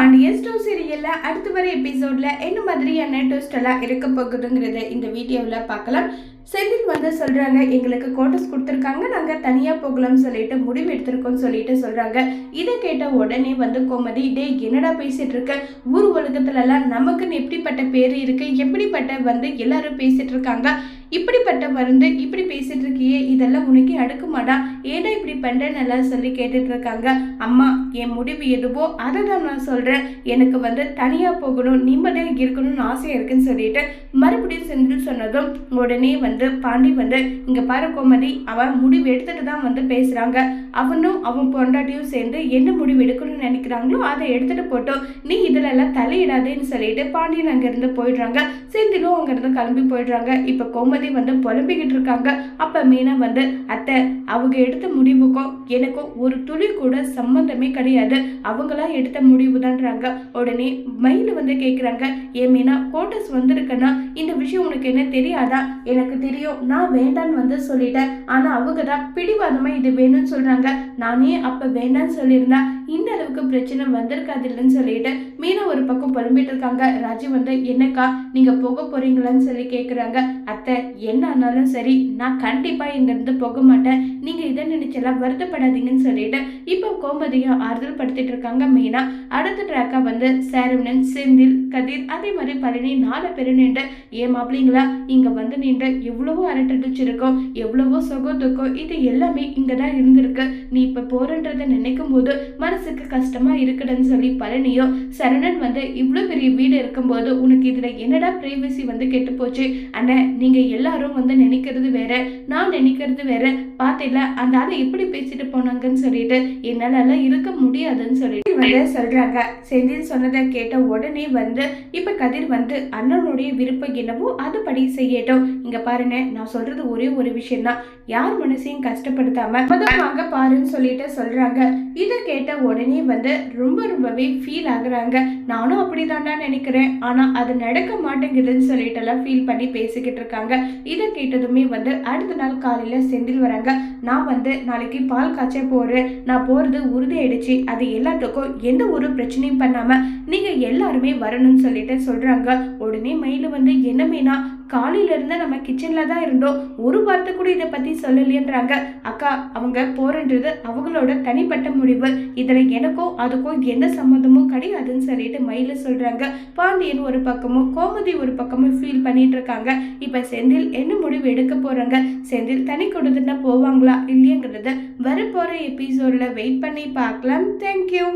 பாண்டியன் ஸ்டோ சீரியலில் அடுத்து வர எபிசோடில் என்ன மாதிரியான ட்விஸ்ட் எல்லாம் இருக்க போகுதுங்கிறத இந்த வீடியோவில் பார்க்கலாம். செந்தில் வந்து சொல்கிறாங்க எங்களுக்கு கோட்டஸ் கொடுத்துருக்காங்க நாங்கள் தனியாக போகலாம்னு சொல்லிட்டு முடிவு எடுத்திருக்கோம்னு சொல்லிட்டு சொல்கிறாங்க இதை கேட்ட உடனே வந்து கோமதி டே என்னடா பேசிகிட்டு இருக்க? ஊர் உலகத்துலலாம் நமக்குன்னு எப்படிப்பட்ட பேர் இருக்குது எப்படிப்பட்ட வந்து எல்லாரும் பேசிகிட்டு இருக்காங்க? இப்படிப்பட்ட மருந்து இப்படி பேசிகிட்டு இருக்கியே இதெல்லாம் உனக்கு அடுக்குமாடா? ஏடா இப்படி பண்ணுறேன்னு எல்லாம் சொல்லி கேட்டுட்டு இருக்காங்க அம்மா என் முடிவு எதுவோ அதை தான் நான் சொல்கிறேன் எனக்கு வந்து தனியாக போகணும் நிம்மதியாக இருக்கணும்னு ஆசையாக இருக்குன்னு சொல்லிட்டு மறுபடியும் செந்தில் சொன்னதும் உடனே வந்து பாண்டி வந்து இங்கே பாரு கோமதி அவன் முடிவு எடுத்துட்டு தான் வந்து பேசுகிறாங்க அவனும் அவன் பொண்டாட்டியும் சேர்ந்து என்ன முடிவு எடுக்கணும்னு நினைக்கிறாங்களோ அதை எடுத்துகிட்டு போட்டோம் நீ இதுல எல்லாம் தலையிடாதேன்னு சொல்லிட்டு பாண்டியன் அங்கேருந்து போயிடுறாங்க. செந்திலும் அங்கேருந்து கிளம்பி போயிடுறாங்க. இப்போ கோமதி வந்து புலம்பிக்கிட்டு இருக்காங்க. அப்போ மீனா வந்து அத்தை அவங்க எடுத்த முடிவுக்கும் எனக்கும் ஒரு துளி கூட சம்பந்தமே கிடையாது. அவங்களா எடுத்த முடிவு தான்றாங்க உடனே மயில் வந்து கேட்குறாங்க ஏமேனா கோட்டஸ் வந்திருக்கேன்னா இந்த விஷயம் உனக்கு என்ன தெரியாதா? எனக்கு தெரியும். நான் வேண்டான்னு வந்து சொல்லிட்டேன். ஆனால் அவங்க தான் பிடிவாதமா இது வேணும்னு சொல்கிறாங்க நானே அப்போ வேண்டான்னு சொல்லியிருந்தேன் இந்த அளவுக்கு பிரச்சனை வந்திருக்காது இல்லைன்னு சொல்லிட்டு மீனா ஒரு பக்கம் புலம்பிட்டு இருக்காங்க. ராஜி வந்து என்னக்கா நீங்க போக போறீங்களான்னு சொல்லி கேட்குறாங்க அத்தை என்ன ஆனாலும் சரி நான் கண்டிப்பா இங்கிருந்து போக மாட்டேன். நீங்க இதை நினைச்செல்லாம் வருத்தப்படாதீங்கன்னு சொல்லிட்டு இப்போ கோமதியும் ஆறுதல் படுத்திட்டு இருக்காங்க மீனா. அடுத்த ட்ராக்கா வந்து சேரவணன் செந்தில் கதிர் அதே மாதிரி பழனி நாலு பேர் நின்று ஏன் மாப்பிள்ளைங்களா இங்க வந்து நின்று எவ்வளவோ அரட்டடிச்சிருக்கோம் எவ்வளவோ சுகம் துக்கம் இது எல்லாமே இங்க தான் இருந்திருக்கு. நீ இப்ப போறன்றதை நினைக்கும் போது மனசு மனசுக்கு கஷ்டமா இருக்குதுன்னு சொல்லி பழனியும் சரணன் வந்து இவ்வளோ பெரிய வீடு இருக்கும்போது உனக்கு இதுல என்னடா ப்ரைவசி வந்து கெட்டு போச்சு? அண்ணே நீங்க எல்லாரும் வந்து நினைக்கிறது வேற நான் நினைக்கிறது வேற. பார்த்தில அந்த ஆளை எப்படி பேசிட்டு போனாங்கன்னு சொல்லிட்டு என்னால எல்லாம் இருக்க முடியாதுன்னு சொல்லிட்டு வந்து சொல்றாங்க. செந்தில் சொன்னதை கேட்ட உடனே வந்து இப்ப கதிர் வந்து அண்ணனுடைய விருப்பம் என்னவோ அதுபடி செய்யட்டும். இங்க பாருங்க நான் சொல்றது ஒரே ஒரு விஷயம் தான் யார் மனசையும் கஷ்டப்படுத்தாம வாங்க பாருன்னு சொல்லிட்டு சொல்றாங்க. இதை கேட்ட உடனே வந்து ரொம்ப ரொம்பவே ஃபீல் ஆகுறாங்க. நானும் அப்படிதான்டா நினைக்கிறேன். ஆனால் அது நடக்க மாட்டேங்குதுன்னு சொல்லிட்டு எல்லாம் ஃபீல் பண்ணி பேசிக்கிட்டு இருக்காங்க. இதை கேட்டதுமே வந்து அடுத்த நாள் காலையில் செந்தில் வராங்க. நான் வந்து நாளைக்கு பால் காய்ச்ச போகிறேன் நான் போகிறது உறுதி ஆயிடுச்சு அது எல்லாத்துக்கும் எந்த ஒரு பிரச்சனையும் பண்ணாமல் நீங்கள் எல்லாருமே வரணும்னு சொல்லிட்டு சொல்கிறாங்க உடனே மயில் வந்து என்ன மீனா? காலையில இருந்து நம்ம கிச்சன்ல தான் இருந்தோம். ஒரு வார்த்தை கூட இதை பத்தி சொல்லலையன்றாங்க. அக்கா அவங்க போறன்றது அவங்களோட தனிப்பட்ட முடிவு. இதுல எனக்கும் அதுக்கும் எந்த சம்மந்தமும் கிடையாதுன்னு சொல்லிட்டு மயில சொல்றாங்க. பாண்டியன் ஒரு பக்கமும் கோமதி ஒரு பக்கமும் ஃபீல் பண்ணிட்டு இருக்காங்க. இப்ப செந்தில் என்ன முடிவு எடுக்க போறாங்க? செந்தில் தனி கொடுத்துட்டா போவாங்களா இல்லையங்கிறத வரப்போற எபிசோட்ல வெயிட் பண்ணி பார்க்கலாம். தேங்க்யூ